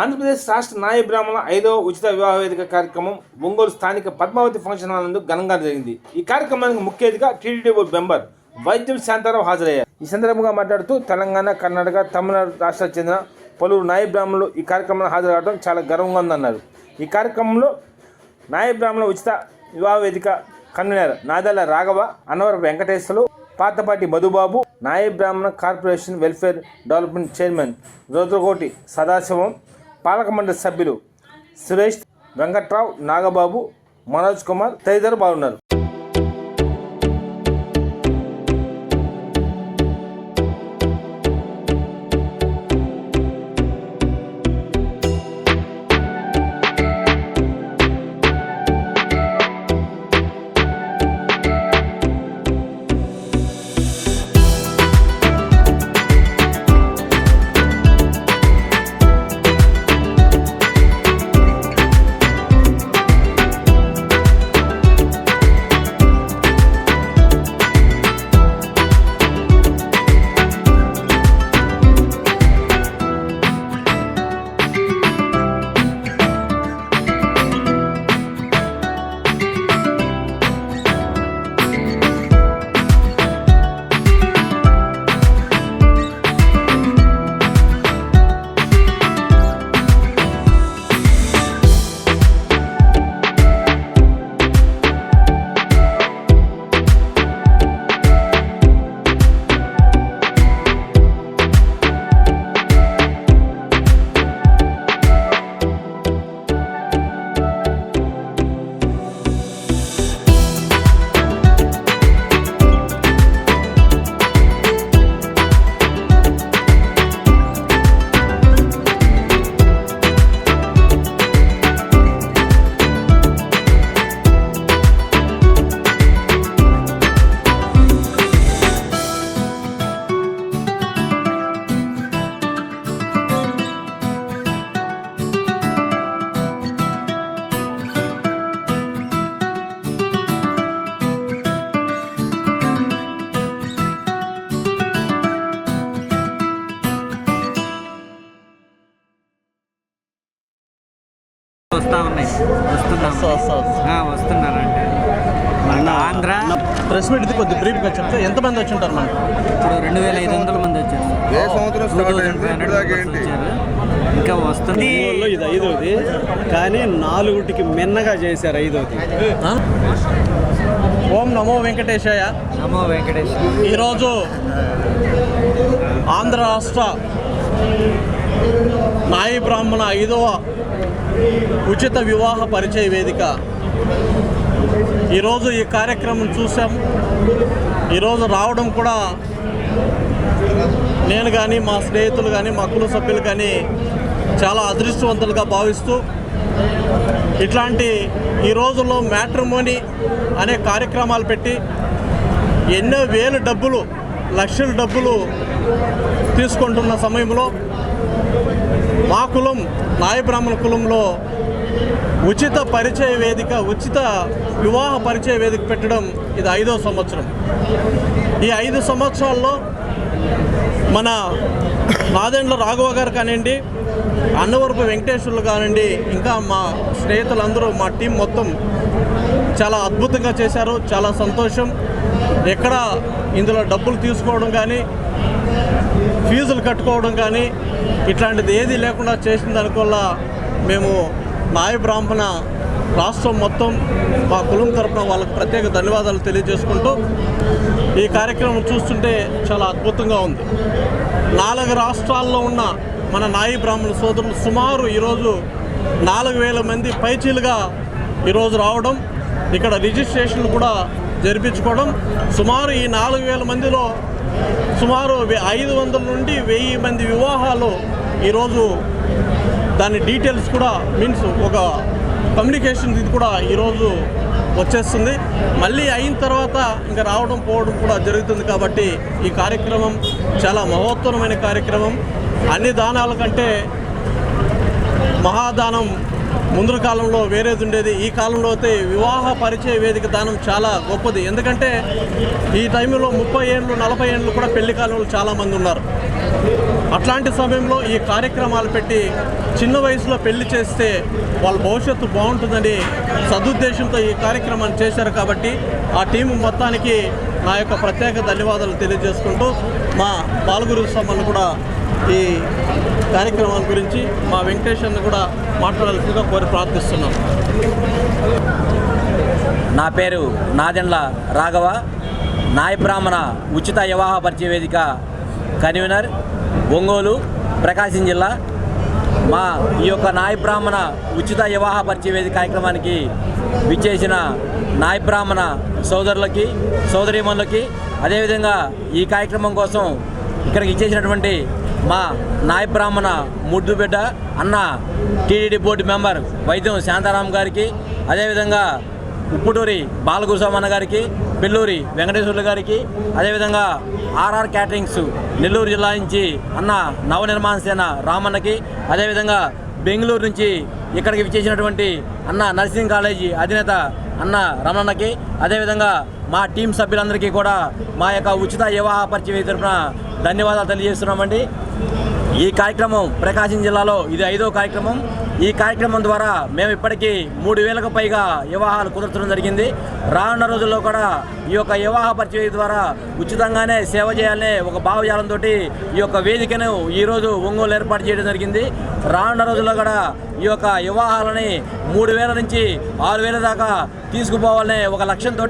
ఆంధ్రప్రదేశ్ రాష్ట్ర నాయ బ్రాహ్మణ ఐదవ ఉచిత వివాహ వేదిక కార్యక్రమం ఒంగోలు స్థానిక పద్మావతి ఫంక్షన్ హాల్ నందు ఘనంగా జరిగింది. ఈ కార్యక్రమానికి ముఖ్య అతిథిగా టీడీడీ బోర్డు మెంబర్ వైద్యం శాంతారావు హాజరయ్యారు. ఈ సందర్భంగా మాట్లాడుతూ తెలంగాణ కర్ణాటక తమిళనాడు రాష్ట్రాలకు చెందిన పలువురు నాయ బ్రాహ్మణులు ఈ కార్యక్రమానికి హాజరవడం చాలా గర్వంగా ఉందన్నారు. ఈ కార్యక్రమంలో నాయ Brahmana Uchitha Vivaha Vedika convener Nadala Raghava Annavara Venkateswarlu Pathapati Madhubabu Nayi Brahmana corporation welfare development chairman Rudrakoti Sadasivam పాలకమండలి సభ్యులు సురేష్ వెంకట్రావు నాగబాబు మనోజ్ కుమార్ తదితరులు పాల్గొన్నారు. వస్తున్నాం. మన ఆంధ్ర. ప్రెస్ మీట్ ఇది కొద్ది బ్రీఫ్గా చెప్తే ఎంతమంది వచ్చి ఉంటారు మనకు? ఇప్పుడు రెండు వేల ఐదు వందల మంది వచ్చారు. ఏ సంవత్సరం స్టార్ట్ 2500 అయింది? ఇప్పుడు దాకా ఏంటి? వచ్చారు. ఇంకా వస్తుంది. ఇది ఐదోది కానీ నాలుగుటికి మిన్నగా చేశారు ఐదోది. ఓం నమో వెంకటేశయ్య నమో వెంకటేష్ ఈరోజు ఆంధ్ర రాష్ట్ర నాయి బ్రాహ్మణ ఐదవ ఉచిత వివాహ పరిచయ వేదిక. ఈరోజు ఈ కార్యక్రమం చూసాం ఈరోజు రావడం కూడా నేను కానీ మా స్నేహితులు కానీ మా కుల సభ్యులు కానీ చాలా అదృష్టవంతులుగా భావిస్తూ ఇట్లాంటి ఈ రోజుల్లో మ్యాట్రిమోనీ అనే కార్యక్రమాలు పెట్టి ఎన్నో వేలు డబ్బులు లక్షల డబ్బులు తీసుకుంటున్న సమయంలో మా కులం నాయబ్రాహ్మణ కులంలో ఉచిత పరిచయ వేదిక ఉచిత వివాహ పరిచయ వేదిక పెట్టడం ఇది ఐదో సంవత్సరం. ఈ ఐదు సంవత్సరాల్లో మన నాదెండ్ల రాఘవ గారు కానివ్వండి అన్నవరపు వెంకటేశ్వర్లు కానివ్వండి ఇంకా మా స్నేహితులందరూ మా టీం మొత్తం చాలా అద్భుతంగా చేశారు. చాలా సంతోషం. ఎక్కడ ఇందులో డబ్బులు తీసుకోవడం కానీ ఫీజులు కట్టుకోవడం కానీ ఇట్లాంటిది ఏది లేకుండా చేసిన దానివల్ల మేము నాయ బ్రాహ్మణ రాష్ట్రం మొత్తం మా కులం తరపున వాళ్ళకి ప్రత్యేక ధన్యవాదాలు తెలియజేసుకుంటూ ఈ కార్యక్రమం చూస్తుంటే చాలా అద్భుతంగా ఉంది. నాలుగు రాష్ట్రాల్లో ఉన్న మన నాయి బ్రాహ్మణ సోదరులు సుమారు ఈరోజు నాలుగు వేల మంది పైచీలుగా ఈరోజు రావడం ఇక్కడ రిజిస్ట్రేషన్లు కూడా జరిపించుకోవడం సుమారు ఈ నాలుగు వేల మందిలో సుమారు ఐదు వందల నుండి వెయ్యి మంది వివాహాలు ఈరోజు దాని డీటెయిల్స్ కూడా మీన్స్ ఒక కమ్యూనికేషన్ ఇది కూడా ఈరోజు వచ్చేస్తుంది. మళ్ళీ అయిన తర్వాత ఇంకా రావడం పోవడం కూడా జరుగుతుంది కాబట్టి ఈ కార్యక్రమం చాలా మహోత్తరమైన కార్యక్రమం. అన్ని దానాల కంటే మహాదానం ముందు కాలంలో వేరేది ఉండేది. ఈ కాలంలో అయితే వివాహ పరిచయ వేదిక దానం చాలా గొప్పది. ఎందుకంటే ఈ టైంలో ముప్పై ఏళ్ళు నలభై ఏళ్ళు కూడా పెళ్ళి కాలంలో చాలామంది ఉన్నారు. అట్లాంటి సమయంలో ఈ కార్యక్రమాలు పెట్టి చిన్న వయసులో పెళ్ళి చేస్తే వాళ్ళ భవిష్యత్తు బాగుంటుందని సదుద్దేశంతో ఈ కార్యక్రమాన్ని చేశారు కాబట్టి ఆ టీం మొత్తానికి నా యొక్క ప్రత్యేక ధన్యవాదాలు తెలియజేసుకుంటూ మా బాలగురు సమ్మను కూడా ఈ కార్యక్రమం గురించి మా వెంకటేశ్వర్ని కూడా మాట్లాడాల్సిందిగా కోరి ప్రార్థిస్తున్నాం. నా పేరు నాదెండ్ల రాఘవ నాయ బ్రాహ్మణ ఉచిత వివాహ పరిచయ వేదిక కన్వీనర్ ఒంగోలు ప్రకాశం జిల్లా. మా ఈ యొక్క నాయ బ్రాహ్మణ ఉచిత వివాహ పరిచయ వేదిక కార్యక్రమానికి విచ్చేసిన నాయ బ్రాహ్మణ సోదరులకి సోదరీమణులకి అదేవిధంగా ఈ కార్యక్రమం కోసం ఇక్కడికి ఇచ్చేసినటువంటి మా నాయ బ్రాహ్మణ ముద్దు బిడ్డ అన్న టీడీడీ బోర్డు మెంబర్ వైద్యం శాంతారాం గారికి అదేవిధంగా ఉప్పుటూరి బాలగురుస్వామన్న గారికి పెళ్ళూరి వెంకటేశ్వర్లు గారికి అదేవిధంగా ఆర్ఆర్ క్యాటరింగ్స్ నెల్లూరు జిల్లా నుంచి అన్న నవనిర్మాణ సేన రామన్నకి అదేవిధంగా బెంగళూరు నుంచి ఇక్కడికి విచ్చేసినటువంటి అన్న నర్సింగ్ కాలేజీ అధినేత అన్న రమణన్నకి అదేవిధంగా మా టీం సభ్యులందరికీ కూడా మా యొక్క ఉచిత వివాహ పరిచయ తరపున ధన్యవాదాలు తెలియజేస్తున్నామండి. ఈ కార్యక్రమం ప్రకాశం జిల్లాలో ఇది ఐదో కార్యక్రమం. ఈ కార్యక్రమం ద్వారా మేము ఇప్పటికీ మూడు వేలకు పైగా వివాహాలు కుదర్చడం జరిగింది. రానున్న రోజుల్లో కూడా ఈ యొక్క వివాహ పరిచయ ద్వారా ఉచితంగానే సేవ చేయాలనే ఒక భావజాలంతో ఈ యొక్క వేదికను ఈరోజు ఒంగోలు ఏర్పాటు చేయడం జరిగింది. రానున్న రోజుల్లో కూడా ఈ యొక్క వివాహాలని మూడు వేల నుంచి ఆరు వేల దాకా తీసుకుపోవాలనే ఒక లక్ష్యంతో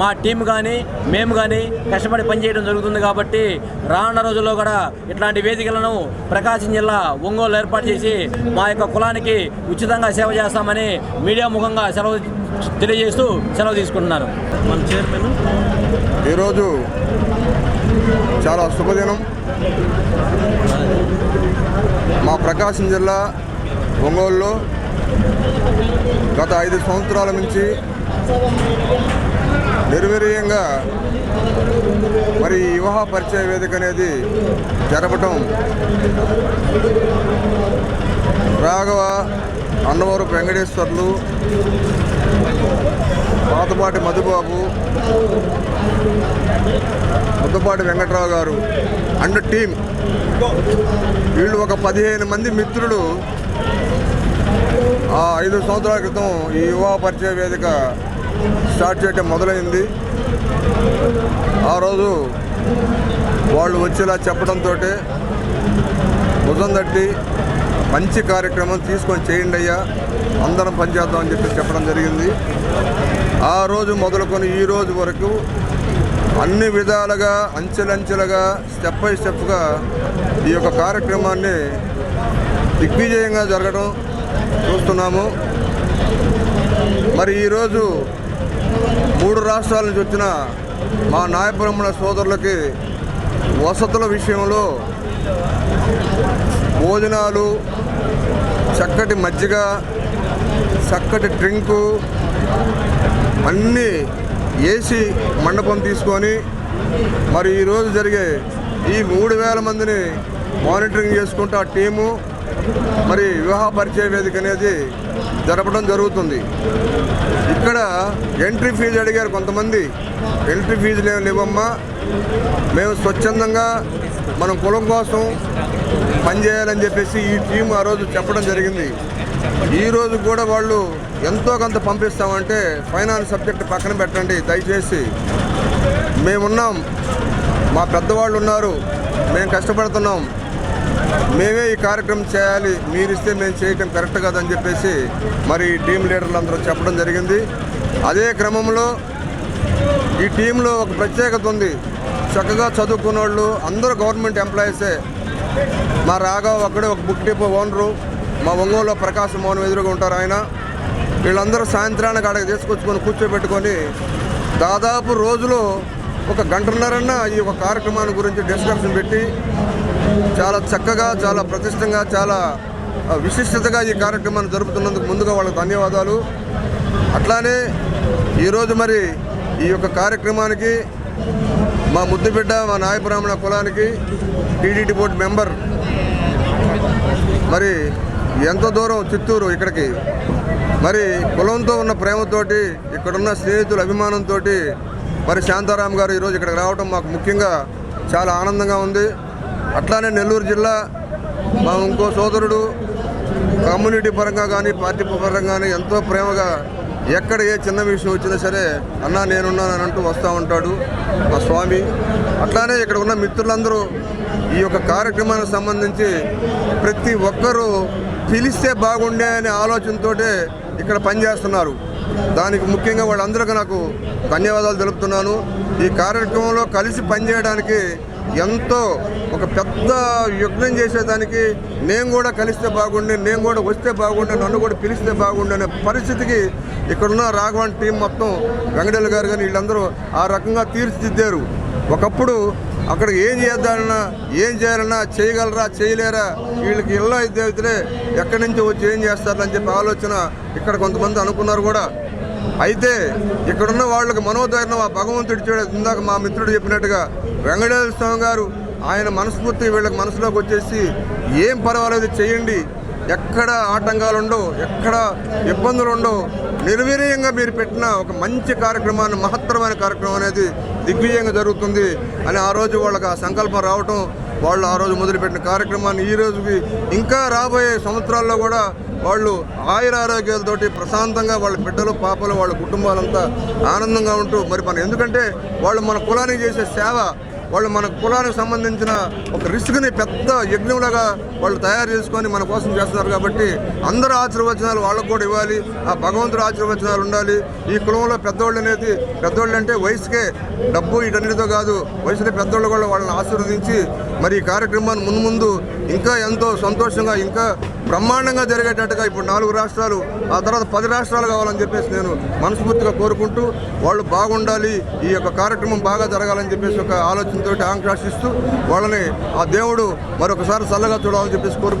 మా టీం కానీ మేము కానీ కష్టపడి పనిచేయడం జరుగుతుంది కాబట్టి రానున్న రోజుల్లో కూడా ఇట్లాంటి వేదికలను ప్రకాశం జిల్లా ఒంగోలు ఏర్పాటు చేసి మా యొక్క కులానికి ఉచితంగా సేవ చేస్తామని మీడియా ముఖంగా సెలవు తెలియజేస్తూ సెలవు తీసుకుంటున్నారు. మన చైర్మన్? ఈరోజు చాలా శుభదినం. మా ప్రకాశం జిల్లా ఒంగోలులో గత ఐదు సంవత్సరాల నుంచి నిర్వీర్యంగా మరి ఈ వివాహ పరిచయ వేదిక అనేది జరపటం రాఘవ అన్నవరపు వెంకటేశ్వర్లు పాతపాటి మధుబాబు ముద్దపాటి వెంకట్రావు గారు అండ్ టీం వీళ్ళు ఒక పదిహేను మంది మిత్రులు ఆ ఐదు సంవత్సరాల క్రితం ఈ యువ పరిచయ వేదిక స్టార్ట్ చేయటం మొదలైంది. ఆ రోజు వాళ్ళు వచ్చేలా చెప్పడంతో భుజం తట్టి మంచి కార్యక్రమం తీసుకొని చేయండి అయ్యా అందరం పనిచేద్దాం అని చెప్పి చెప్పడం జరిగింది. ఆ రోజు మొదలుకొని ఈ రోజు వరకు అన్ని విధాలుగా అంచెలంచెలుగా స్టెప్ బై స్టెప్గా ఈ యొక్క కార్యక్రమాన్ని దిగ్విజయంగా జరగడం చూస్తున్నాము. మరి ఈరోజు మూడు రాష్ట్రాల నుంచి వచ్చిన మా నాయబ్రహ్మణ సోదరులకి వసతుల విషయంలో భోజనాలు చక్కటి మజ్జిగ చక్కటి డ్రింకు అన్నీ ఏసీ మండపం తీసుకొని మరి ఈరోజు జరిగే ఈ మూడు వేల మందిని మానిటరింగ్ చేసుకుంటూ ఆ టీము మరి వివాహ పరిచయ వేదిక అనేది జరపడం జరుగుతుంది. ఇక్కడ ఎంట్రీ ఫీజు అడిగారు కొంతమంది. ఎంట్రీ ఫీజులు ఏమి లేవమ్మా. మేము స్వచ్ఛందంగా మనం కులం కోసం పనిచేయాలని చెప్పేసి ఈ టీం ఆ రోజు చెప్పడం జరిగింది. ఈ రోజు కూడా వాళ్ళు ఎంతో కొంత పంపిస్తామంటే ఫైనాన్స్ సబ్జెక్ట్ పక్కన పెట్టండి దయచేసి. మేమున్నాం. మా పెద్దవాళ్ళు ఉన్నారు. మేము కష్టపడుతున్నాం. మేమే ఈ కార్యక్రమం చేయాలి మీరు ఇస్తే మేము చేయటం కరెక్ట్ కాదని చెప్పేసి మరి టీం లీడర్లు అందరూ చెప్పడం జరిగింది. అదే క్రమంలో ఈ టీంలో ఒక ప్రత్యేకత ఉంది. చక్కగా చదువుకున్న వాళ్ళు అందరూ గవర్నమెంట్ ఎంప్లాయీసే. మా రాఘవ్ అక్కడే ఒక బుక్ డిపో ఓనరు. మా ఒంగోలులో ప్రకాశం మోహన్ ఎదురుగా ఉంటారు ఆయన. వీళ్ళందరూ సాయంత్రానికి అడగ తీసుకొచ్చుకొని కూర్చోబెట్టుకొని దాదాపు రోజులో ఒక గంటన్నరన్న ఈ ఒక కార్యక్రమాన్ని గురించి డిస్కషన్ పెట్టి చాలా చక్కగా చాలా ప్రతిష్టంగా చాలా విశిష్టతగా ఈ కార్యక్రమాన్ని జరుపుతున్నందుకు ముందుగా వాళ్ళకి ధన్యవాదాలు. అట్లానే ఈరోజు మరి ఈ యొక్క కార్యక్రమానికి మా ముద్దుబిడ్డ మా నాయ బ్రాహ్మణ కులానికి టీడీటీ బోర్డు మెంబర్ మరి ఎంత దూరం చిత్తూరు ఇక్కడికి. మరి కులంతో ఉన్న ప్రేమతోటి ఇక్కడున్న స్నేహితుల అభిమానంతో మరి శాంతారాం గారు ఈరోజు ఇక్కడికి రావడం మాకు ముఖ్యంగా చాలా ఆనందంగా ఉంది. అట్లానే నెల్లూరు జిల్లా మా ఇంకో సోదరుడు కమ్యూనిటీ పరంగా కానీ పార్టీ పరంగా కానీ ఎంతో ప్రేమగా ఎక్కడ ఏ చిన్న విషయం వచ్చినా సరే అన్నా నేనున్నానని అంటూ వస్తూ ఉంటాడు మా స్వామి. అట్లానే ఇక్కడ ఉన్న మిత్రులందరూ ఈ యొక్క కార్యక్రమానికి సంబంధించి ప్రతి ఒక్కరూ పిలిస్తే బాగుండే అనే ఆలోచనతో ఇక్కడ పనిచేస్తున్నారు. దానికి ముఖ్యంగా వాళ్ళందరికీ నాకు ధన్యవాదాలు తెలుపుతున్నాను. ఈ కార్యక్రమంలో కలిసి పనిచేయడానికి ఎంతో ఒక పెద్ద యజ్ఞం చేసేదానికి నేను కూడా కలిస్తే బాగుండే నేను కూడా వస్తే బాగుండే నన్ను కూడా పిలిస్తే బాగుండే అనే పరిస్థితికి ఇక్కడున్న రాఘవన్ టీం మొత్తం వెంకటేశ్వర గారు కానీ వీళ్ళందరూ ఆ రకంగా తీర్చిదిద్దారు. ఒకప్పుడు అక్కడ ఏం చేద్దామన్నా ఏం చేయాలన్నా చేయగలరా చేయలేరా వీళ్ళకి ఇళ్ళ ఇద్దరే ఎక్కడి నుంచి వచ్చి ఏం చేస్తారని చెప్పి ఆలోచన ఇక్కడ కొంతమంది అనుకున్నారు కూడా. అయితే ఇక్కడున్న వాళ్ళకి మనోధైర్యం ఆ భగవంతుడి చూడ ఇందాక మా మిత్రుడు చెప్పినట్టుగా వెంకటేశ్వర స్వామి గారు ఆయన మనస్ఫూర్తి వీళ్ళకి మనసులోకి వచ్చేసి ఏం పర్వాలేదు చేయండి. ఎక్కడ ఆటంకాలు ఉండవు ఎక్కడ ఇబ్బందులు ఉండవు నిర్వీర్యంగా మీరు పెట్టిన ఒక మంచి కార్యక్రమాన్ని మహత్తరమైన కార్యక్రమం అనేది దిగ్విజయంగా జరుగుతుంది అని ఆ రోజు వాళ్ళకి ఆ సంకల్పం రావటం వాళ్ళు ఆ రోజు మొదలుపెట్టిన కార్యక్రమాన్ని ఈ రోజుకి ఇంకా రాబోయే సంవత్సరాల్లో కూడా వాళ్ళు ఆయుర ఆరోగ్యాలతోటి ప్రశాంతంగా వాళ్ళ బిడ్డలు పాపలు వాళ్ళ కుటుంబాలంతా ఆనందంగా ఉంటూ మరి మన ఎందుకంటే వాళ్ళు మన కులానికి చేసే సేవ వాళ్ళు మన కులానికి సంబంధించిన ఒక రిస్క్ని పెద్ద యజ్ఞంలాగా వాళ్ళు తయారు చేసుకొని మన కోసం చేస్తున్నారు కాబట్టి అందరి ఆశీర్వచనాలు వాళ్ళకు కూడా ఇవ్వాలి. ఆ భగవంతుడు ఆశీర్వచనాలు ఉండాలి. ఈ కులంలో పెద్దోళ్ళు అనేది పెద్దోళ్ళు అంటే వయసుకే డబ్బు వీటన్నిటితో కాదు. వయసులో పెద్దోళ్ళు కూడా వాళ్ళని ఆశీర్వదించి మరి ఈ కార్యక్రమాన్ని ముందు ముందు ఇంకా ఎంతో సంతోషంగా ఇంకా బ్రహ్మాండంగా జరిగేటట్టుగా ఇప్పుడు నాలుగు రాష్ట్రాలు ఆ తర్వాత పది రాష్ట్రాలు కావాలని చెప్పేసి నేను మనస్ఫూర్తిగా కోరుకుంటూ వాళ్ళు బాగుండాలి ఈ యొక్క కార్యక్రమం బాగా జరగాలని చెప్పేసి ఒక ఆలోచనతో ఆంక్షాసిస్తూ వాళ్ళని ఆ దేవుడు మరొకసారి చల్లగా చూడాలని చెప్పేసి కోరుకుంటూ